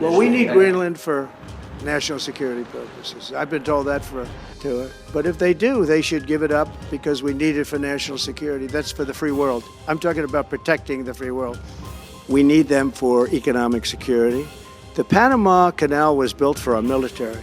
Well, we need Greenland for national security purposes. I've been told that for to it. But if they do, they should give it up because we need it for national security. That's for the free world. I'm talking about protecting the free world. We need them for economic security. The Panama Canal was built for our military.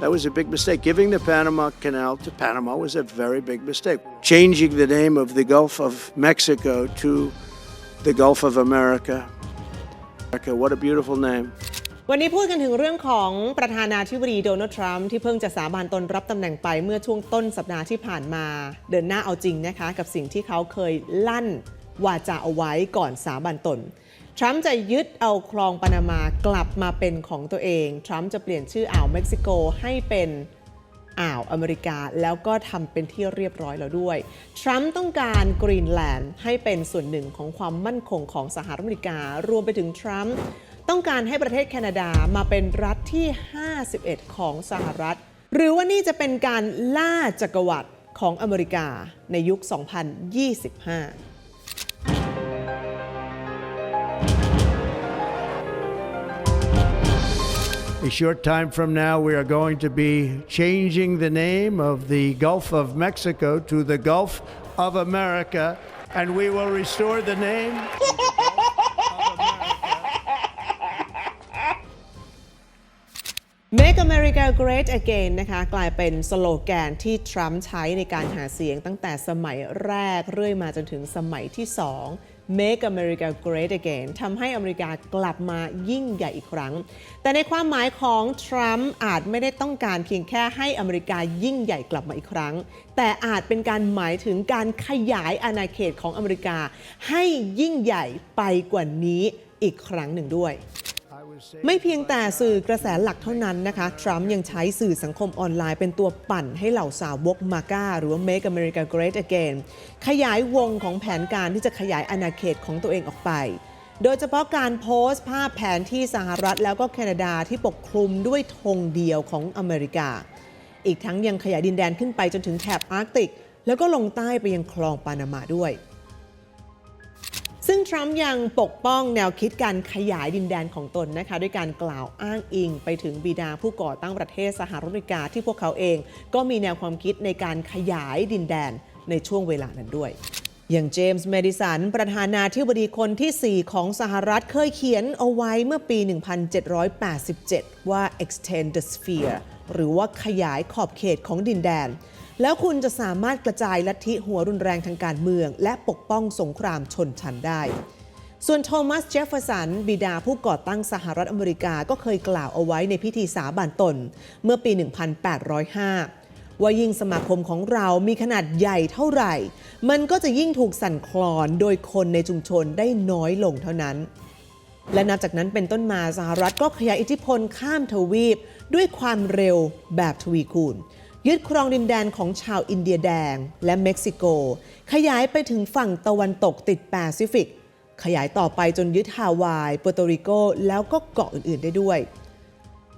That was a big mistake. Giving the Panama Canal to Panama was a very big mistake. Changing the name of the Gulf of Mexico to the Gulf of America. America, what a beautiful name. วันนี้พูดกันถึงเรื่องของประธานาธิบดีโดนัลด์ทรัมป์ที่เพิ่งจะสาบานตนรับตำแหน่งไปเมื่อช่วงต้นสัปดาห์ที่ผ่านมา เดินหน้าเอาจริงนะคะ กับสิ่งที่เขาเคยลั่นวาจาเอาไว้ก่อนสาบานตน ทรัมป์จะยึดเอาคลองปานามากลับมาเป็นของตัวเอง ทรัมป์จะเปลี่ยนชื่ออ่าวเม็กซิโกให้เป็นอ่าวอเมริกาแล้วก็ทำเป็นที่เรียบร้อยแล้วด้วย ทรัมป์ต้องการกรีนแลนด์ให้เป็นส่วนหนึ่งของความมั่นคงของสหรัฐอเมริการวมไปถึงทรัมป์ ต้องการให้ประเทศแคนาดามาเป็นรัฐที่ 51 ของสหรัฐ หรือว่านี่จะเป็นการล่าจักรวรรดิของอเมริกาในยุค 2025 A short time from now, we are going to be changing the name of the Gulf of Mexico to the Gulf of America, and we will restore the name. Great Again นะคะกลายเป็นสโลแกนที่ทรัมป์ใช้ในการหาเสียงตั้งแต่สมัยแรกเรื่อยมาจนถึงสมัยที่ 2 Make America Great Again ทำให้อเมริกากลับมายิ่งใหญ่อีกครั้ง แต่ในความหมายของทรัมป์อาจไม่ได้ต้องการเพียงแค่ให้อเมริกายิ่งใหญ่กลับมาอีกครั้ง แต่อาจเป็นการหมายถึงการขยายอาณาเขตของอเมริกา ให้ยิ่งใหญ่ไปกว่านี้อีกครั้งหนึ่งด้วย ไม่เพียงแต่สื่อกระแสหลักเท่านั้นนะคะ ทรัมป์ยังใช้สื่อสังคมออนไลน์เป็นตัวปั่นให้เหล่าสาวกมาก้า หรือว่า Make America Great Again ขยายวงของแผนการที่จะขยายอาณาเขตของตัวเองออกไป โดยเฉพาะการโพสต์ภาพแผนที่สหรัฐแล้วก็แคนาดาที่ปกคลุมด้วยธงเดียวของอเมริกา อีกทั้งยังขยายดินแดนขึ้นไปจนถึงแถบอาร์กติก แล้วก็ลงใต้ไปยังคลองปานามาด้วย ซึ่งทรัมป์ยังปกป้องแนวคิดการขยายดินแดนของตนนะคะด้วยการกล่าวอ้างอิงไปถึงบิดาผู้ก่อตั้งประเทศสหรัฐอเมริกาที่พวกเขาเอง ก็มีแนวความคิดในการขยายดินแดนในช่วงเวลานั้นด้วย อย่างเจมส์เมดิสัน ประธานาธิบดีคนที่ 4 ของสหรัฐเคยเขียนเอาไว้เมื่อปี 1787 ว่า extend the sphere หรือว่าขยายขอบเขตของดินแดน แล้วคุณจะสามารถกระจายลัทธิหัวรุนแรงทางการเมือง และปกป้องสงครามชนชั้นได้ ส่วนโทมัสเจฟเฟอร์สัน บิดาผู้ก่อตั้งสหรัฐอเมริกาก็เคยกล่าวเอาไว้ในพิธีสาบานตน เมื่อปี 1805 ว่ายิ่งสมาคมของเรามีขนาดใหญ่เท่าไหร่ มันก็จะยิ่งถูกสั่นคลอนโดยคนในชุมชนได้น้อยลงเท่านั้น และนับจากนั้นเป็นต้นมาสหรัฐก็ขยายอิทธิพลข้ามทวีป ด้วยความเร็วแบบทวีคูณยึดครองดินแดนของชาวอินเดียแดงและเม็กซิโก ขยายไปถึงฝั่งตะวันตกติดแปซิฟิก ขยายต่อไปจนยึดฮาวายเปอร์โตริโก แล้วก็เกาะอื่นๆได้ด้วย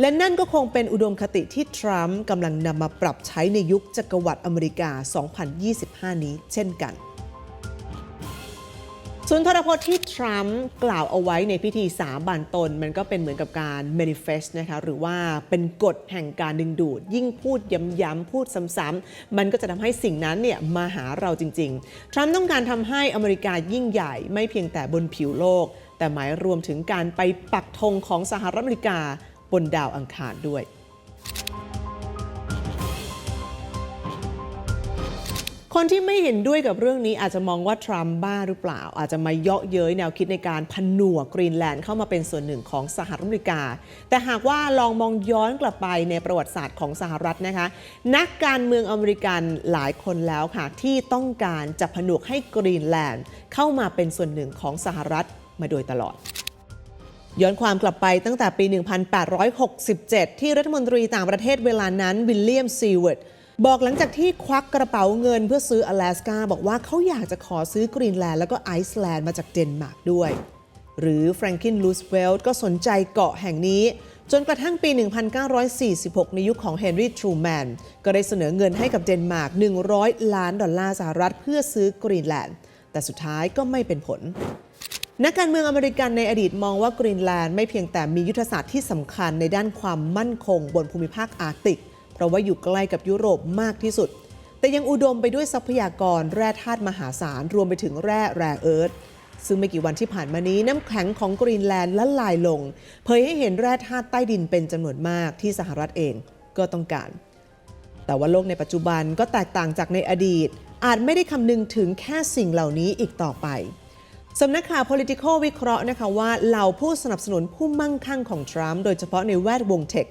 และนั่นก็คงเป็นอุดมคติที่ทรัมป์กำลังนำมาปรับใช้ในยุคจักรวรรดิอเมริกา 2025 นี้เช่นกันส่วนทรพจน์ที่ทรัมป์กล่าวเอาไว้ในพิธีสาบานตน มันก็เป็นเหมือนกับการ manifest นะคะหรือว่าเป็นกฎแห่งการดึงดูด ยิ่งพูดย้ำๆพูดซ้ำๆมันก็จะทำให้สิ่งนั้นเนี่ยมาหาเราจริง ๆ ทรัมป์ต้องการทำให้อเมริกายิ่งใหญ่ไม่เพียงแต่บนผิวโลก แต่หมายรวมถึงการไปปักธงของสหรัฐอเมริกา บนดาวอังคารด้วย คนที่ไม่เห็นด้วยกับเรื่องนี้อาจจะมองว่าทรัมป์บ้าหรือเปล่า อาจจะมาเยาะเย้ยแนวคิดในการผนวกกรีนแลนด์เข้ามาเป็นส่วนหนึ่งของสหรัฐอเมริกา แต่หากว่าลองมองย้อนกลับไปในประวัติศาสตร์ของสหรัฐนะคะ นักการเมืองอเมริกันหลายคนแล้วค่ะ ที่ต้องการจะผนวกให้กรีนแลนด์เข้ามาเป็นส่วนหนึ่งของสหรัฐมาโดยตลอด ย้อนความกลับไปตั้งแต่ปี 1867 ที่รัฐมนตรีต่างประเทศเวลานั้นวิลเลียมซีเวิร์ดบอกหลังจากที่ควักกระเป๋าเงินเพื่อซื้ออลาสกาบอกว่าเขาอยากจะขอซื้อกรีนแลนด์แล้วก็ไอซ์แลนด์มาจากเดนมาร์กด้วย หรือแฟรงกินลูสเวลต์ก็สนใจเกาะแห่งนี้ จนกระทั่งปี 1946 ในยุคของเฮนรี่ทรูแมนก็ได้เสนอเงินให้กับเดนมาร์ก 100 ล้านดอลลาร์สหรัฐเพื่อซื้อกรีนแลนด์ แต่สุดท้ายก็ไม่เป็นผล นักการเมืองอเมริกันในอดีตมองว่ากรีนแลนด์ไม่เพียงแต่มียุทธศาสตร์ที่สำคัญในด้านความมั่นคงบนภูมิภาคอาร์กติก เพราะว่าอยู่ใกล้กับยุโรปมากที่สุด แต่ยังอุดมไปด้วยทรัพยากรแร่ธาตุมหาศาล รวมไปถึงแร่แร่เอิร์ธซึ่งไม่กี่วันที่ผ่านมานี้น้ำแข็งของกรีนแลนด์ละลายลง เผยให้เห็นแร่ธาตุใต้ดินเป็นจำนวนมากที่สหรัฐเองก็ต้องการ แต่ว่าโลกในปัจจุบันก็แตกต่างจากในอดีต อาจไม่ได้คำนึงถึงแค่สิ่งเหล่านี้อีกต่อไป สำนักข่าว political วิเคราะห์นะคะว่าเหล่าผู้สนับสนุนผู้มั่งคั่งของทรัมป์โดยเฉพาะในแวดวงเทค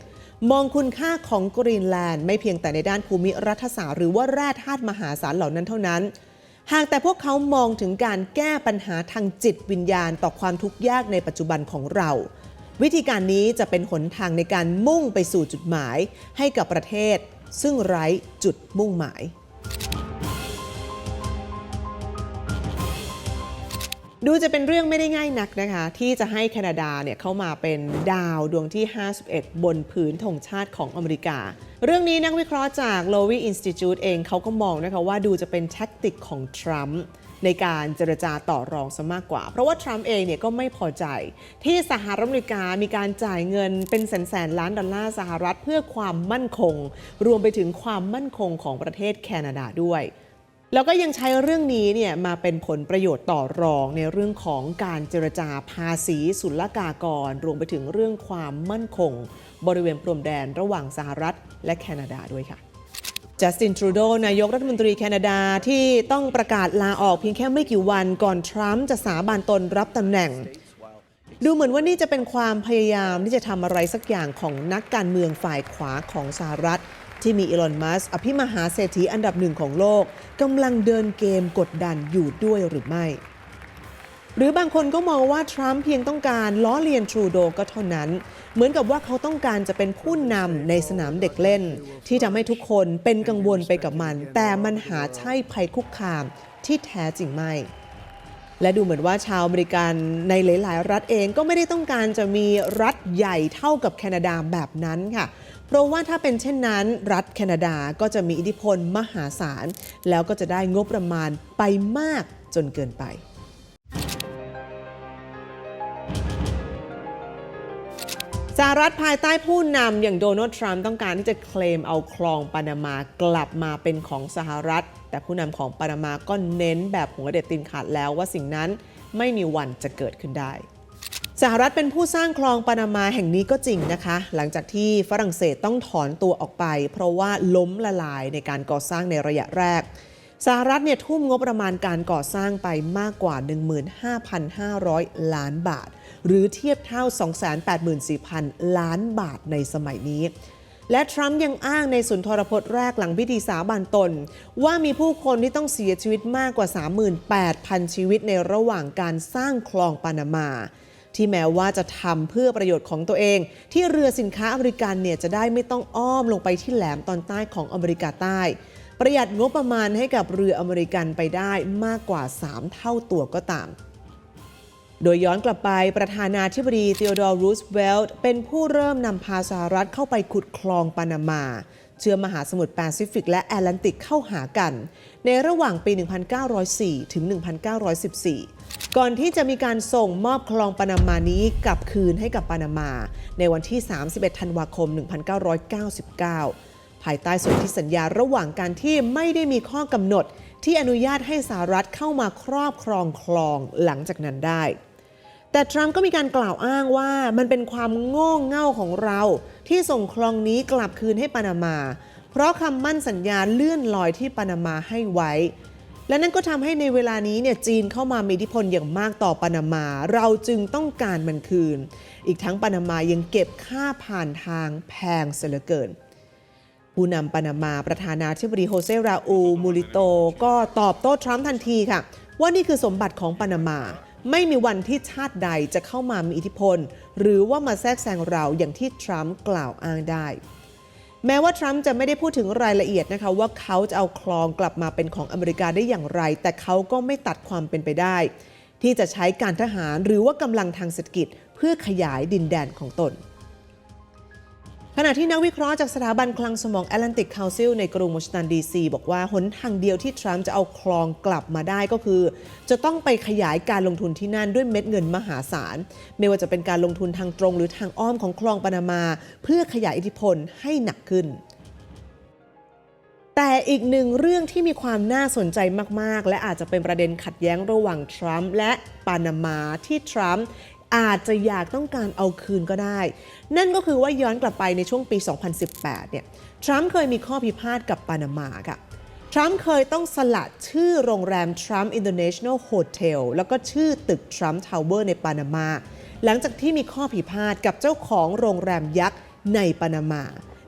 มองคุณค่าของกรีนแลนด์ ไม่เพียงแต่ในด้านภูมิรัฐศาสตร์หรือว่าแร่ธาตุมหาศาลเหล่านั้นเท่านั้น หากแต่พวกเขามองถึงการแก้ปัญหาทางจิตวิญญาณต่อความทุกข์ยากในปัจจุบันของเรา วิธีการนี้จะเป็นหนทางในการมุ่งไปสู่จุดหมาย ให้กับประเทศ ซึ่งไร้จุดมุ่งหมาย ดูจะเป็นเรื่องไม่ได้ง่ายนักนะคะ ที่จะให้แคนาดาเนี่ยเข้ามาเป็นดาวดวงที่ 51 บนผืนธงชาติของอเมริกา เรื่องนี้นักวิเคราะห์จาก Lowy Institute เองเขาก็มองนะคะว่าดูจะเป็นแท็กติกของทรัมป์ในการเจรจาต่อรองซะมากกว่า เพราะว่าทรัมป์เองเนี่ยก็ไม่พอใจ ที่สหรัฐอเมริกามีการจ่ายเงินเป็นแสนแสนล้านดอลลาร์สหรัฐเพื่อความมั่นคง รวมไปถึงความมั่นคงของประเทศแคนาดาด้วย แล้วก็ยังใช้เรื่องนี้เนี่ยมาเป็นผลประโยชน์ต่อรองในเรื่องของการเจรจาภาษีศุลกากร รวมไปถึงเรื่องความมั่นคง บริเวณพรมแดนระหว่างสหรัฐและแคนาดาด้วยค่ะจัสตินทรูโดนายกรัฐมนตรีแคนาดาที่ต้องประกาศลาออกเพียงแค่ไม่กี่วันก่อนทรัมป์จะสาบานตนรับตำแหน่ง ดูเหมือนว่านี่จะเป็นความพยายามที่จะทำอะไรสักอย่างของนักการเมืองฝ่ายขวาของสหรัฐ ที่มีอีลอน มัสอภิมหาเศรษฐีอันดับหนึ่งของโลกกำลังเดินเกมกดดันอยู่ด้วยหรือไม่ หรือบางคนก็มองว่า ทรัมป์เพียงต้องการล้อเลียนทรูโดก็เท่านั้น เหมือนกับว่าเขาต้องการจะเป็นผู้นำในสนามเด็กเล่น ที่ทำให้ทุกคนเป็นกังวลไปกับมัน แต่มันหาใช่ภัยคุกคามที่แท้จริงไม่และดูเหมือนว่าชาวอเมริกันในหลาย ๆ รัฐเองก็ไม่ได้ต้องการจะมีรัฐใหญ่เท่ากับแคนาดาแบบนั้นค่ะเราะว่าถ้าเป็นเช่นนั้นรัฐแคนาดาก็จะมีอิทธิพลมหาศาล แล้วก็จะได้งบประมาณไปมากจนเกินไปสหรัฐภายใต้ผู้นำอย่างโดนัลด์ทรัมป์ต้องการที่จะเคลมเอาคลองปานามากลับมาเป็นของสหรัฐ แต่ผู้นำของปานามาก็เน้นแบบหัวเด็ดตินขาดแล้วว่าสิ่งนั้นไม่มีวันจะเกิดขึ้นได้ สหรัฐเป็นผู้สร้างคลองปานามาแห่งนี้ก็จริงนะคะ หลังจากที่ฝรั่งเศสต้องถอนตัวออกไป เพราะว่าล้มละลายในการก่อสร้างในระยะแรก สหรัฐเนี่ยทุ่มงบประมาณการก่อสร้างไปมากกว่า 15,500 ล้านบาท หรือเทียบเท่า 284,000 ล้านบาทในสมัยนี้ และทรัมป์ยังอ้างในสุนทรพจน์แรกหลังพิธีสาบานตน ว่ามีผู้คนที่ต้องเสียชีวิตมากกว่า 38,000 ชีวิตในระหว่างการสร้างคลองปานามา ที่แม้ว่าจะทำเพื่อประโยชน์ของตัวเอง ที่เรือสินค้าอเมริกันเนี่ยจะได้ไม่ต้องอ้อมลงไปที่แหลมตอนใต้ของอเมริกาใต้ ประหยัดงบประมาณให้กับเรืออเมริกันไปได้มากกว่า 3 เท่าตัวก็ตามโดยย้อนกลับไปประธานาธิบดีเทโอดอร์รูสเวลต์เป็นผู้เริ่มนำพาสหรัฐเข้าไปขุดคลองปานามา เชื่อมมหาสมุทรแปซิฟิกและแอตแลนติกเข้าหากัน ในระหว่างปี 1904 ถึง 1914 ก่อนที่จะมีการส่งมอบคลองปานามานี้กลับคืนให้กับปานามา ในวันที่ 31 ธันวาคม 1999 ภายใต้สนธิสัญญาระหว่างการที่ไม่ได้มีข้อกำหนดที่อนุญาตให้สหรัฐเข้ามาครอบครองคลองหลังจากนั้นได้ แต่ทรัมป์ก็มีการกล่าวอ้างว่ามันเป็นความโง่เง่าของเรา ที่ส่งคลองนี้กลับคืนให้ปานามา เพราะคำมั่นสัญญาเลื่อนลอยที่ปานามาให้ไว้ และนั่นก็ทำให้ในเวลานี้เนี่ยจีนเข้ามามีอิทธิพลอย่างมากต่อปานามา เราจึงต้องการมันคืน อีกทั้งปานามายังเก็บค่าผ่านทางแพงเสียเหลือเกินผู้นำปานามาประธานาธิบดีโฮเซราอูมูริโต ก็ตอบโต้ทรัมป์ทันทีค่ะ ว่านี่คือสมบัติของปานามา ไม่มีวันที่ชาติใดจะเข้ามามีอิทธิพล หรือว่ามาแทรกแซงเราอย่างที่ทรัมป์กล่าวอ้างได้ แม้ว่าทรัมป์จะไม่ได้พูดถึงรายละเอียดนะคะ ว่าเขาจะเอาคลองกลับมาเป็นของอเมริกาได้อย่างไร แต่เขาก็ไม่ตัดความเป็นไปได้ ที่จะใช้การทหารหรือว่ากำลังทางเศรษฐกิจ เพื่อขยายดินแดนของตน ขณะที่นักวิเคราะห์จากสถาบันคลังสมอง Atlantic Council ในกรุงวอชิงตันดีซีบอกว่าหนทางเดียวที่ทรัมป์จะเอาคลองกลับมาได้ก็คือ จะต้องไปขยายการลงทุนที่นั่นด้วยเม็ดเงินมหาศาล ไม่ว่าจะเป็นการลงทุนทางตรงหรือทางอ้อมของคลองปานามา เพื่อขยายอิทธิพลให้หนักขึ้นแต่อีกหนึ่งเรื่องที่มีความน่าสนใจมาก ๆ และอาจจะเป็นประเด็นขัดแย้งระหว่างทรัมป์และปานามาที่ทรัมป์ อาจจะอยากต้องการเอาคืนก็ได้ นั่นก็คือว่าย้อนกลับไปในช่วงปี 2018 เนี่ย ทรัมป์เคยมีข้อพิพาทกับปานามาค่ะ ทรัมป์เคยต้องสละชื่อโรงแรม Trump International Hotel แล้วก็ชื่อตึก Trump Tower ในปานามา หลังจากที่มีข้อพิพาทกับเจ้าของโรงแรมยักษ์ในปานามา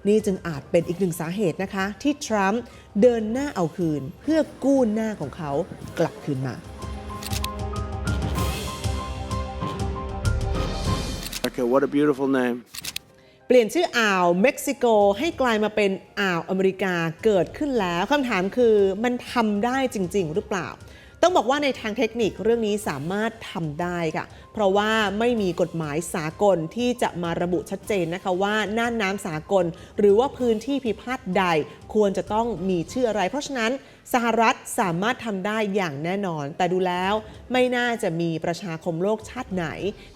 นี่จึงอาจเป็นอีกหนึ่งสาเหตุนะคะ ที่ทรัมป์เดินหน้าเอาคืนเพื่อกู้หน้าของเขากลับคืนมา Okay, what a beautiful name. เปลี่ยนชื่ออ่าวเม็กซิโกให้กลายมาเป็นอ่าวอเมริกาเกิดขึ้นแล้วคำถามคือมันทำได้จริง ๆ หรือเปล่า ต้องบอกว่าในทางเทคนิคเรื่องนี้สามารถทำได้ค่ะ เพราะว่าไม่มีกฎหมายสากลที่จะมาระบุชัดเจนนะคะว่าน่านน้ำสากล หรือว่าพื้นที่พิพาทใด ควรจะต้องมีชื่ออะไร เพราะฉะนั้นสหรัฐสามารถทำได้อย่างแน่นอน แต่ดูแล้วไม่น่าจะมีประชาคมโลกชาติไหน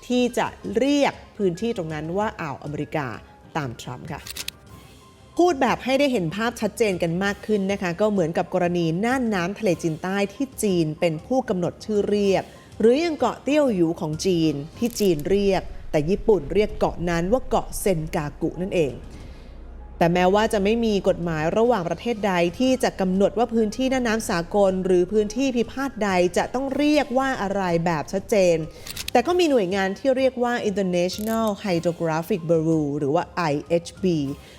ที่จะเรียกพื้นที่ตรงนั้นว่าอ่าวอเมริกาตามทรัมป์ค่ะ พูดแบบให้ได้เห็นภาพชัดเจนกันมากขึ้นนะคะ ก็เหมือนกับกรณีน่านน้ำทะเลจีนใต้ที่จีนเป็นผู้กำหนดชื่อเรียก หรือยังเกาะเตี้ยวหยูของจีนที่จีนเรียก แต่ญี่ปุ่นเรียกเกาะนั้นว่าเกาะเซนกากุนั่นเอง แต่แม้ว่าจะไม่มีกฎหมายระหว่างประเทศใดที่จะกำหนดว่าพื้นที่น่านน้ำสากล หรือพื้นที่พิพาทใดจะต้องเรียกว่าอะไรแบบชัดเจน แต่ก็มีหน่วยงานที่เรียกว่า International Hydrographic Bureau หรือว่า IHB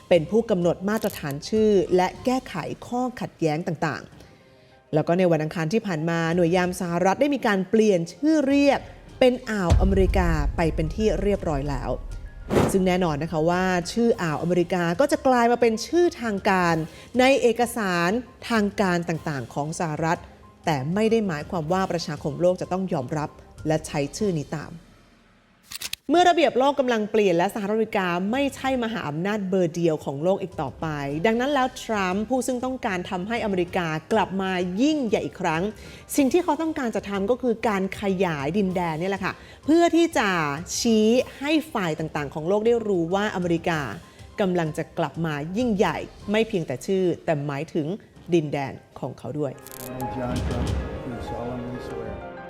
เป็นผู้กำหนดมาตรฐานชื่อ และแก้ไขข้อขัดแย้งต่างๆ แล้วก็ในวันอังคารที่ผ่านมาหน่วยยามสหรัฐได้มีการเปลี่ยนชื่อเรียก เป็นอ่าวอเมริกาไปเป็นที่เรียบร้อยแล้ว ซึ่งแน่นอนนะคะว่าชื่ออ่าวอเมริกาก็จะกลายมาเป็นชื่อทางการ ในเอกสารทางการต่างๆ ของสหรัฐ แต่ไม่ได้หมายความว่าประชาคมโลกจะต้องยอมรับ และใช้ชื่อนี้ตาม เมื่อระเบียบโลกกำลังเปลี่ยนและสหรัฐอเมริกาไม่ใช่มหาอำนาจเบอร์เดียวของโลกอีกต่อไป ดังนั้นแล้วทรัมป์ผู้ซึ่งต้องการทำให้อเมริกากลับมายิ่งใหญ่อีกครั้ง สิ่งที่เขาต้องการจะทำก็คือการขยายดินแดนนี่แหละค่ะ เพื่อที่จะชี้ให้ฝ่ายต่างๆ ของโลกได้รู้ว่าอเมริกากำลังจะกลับมายิ่งใหญ่ ไม่เพียงแต่ชื่อ แต่หมายถึงดินแดนของเขาด้วย John Trump.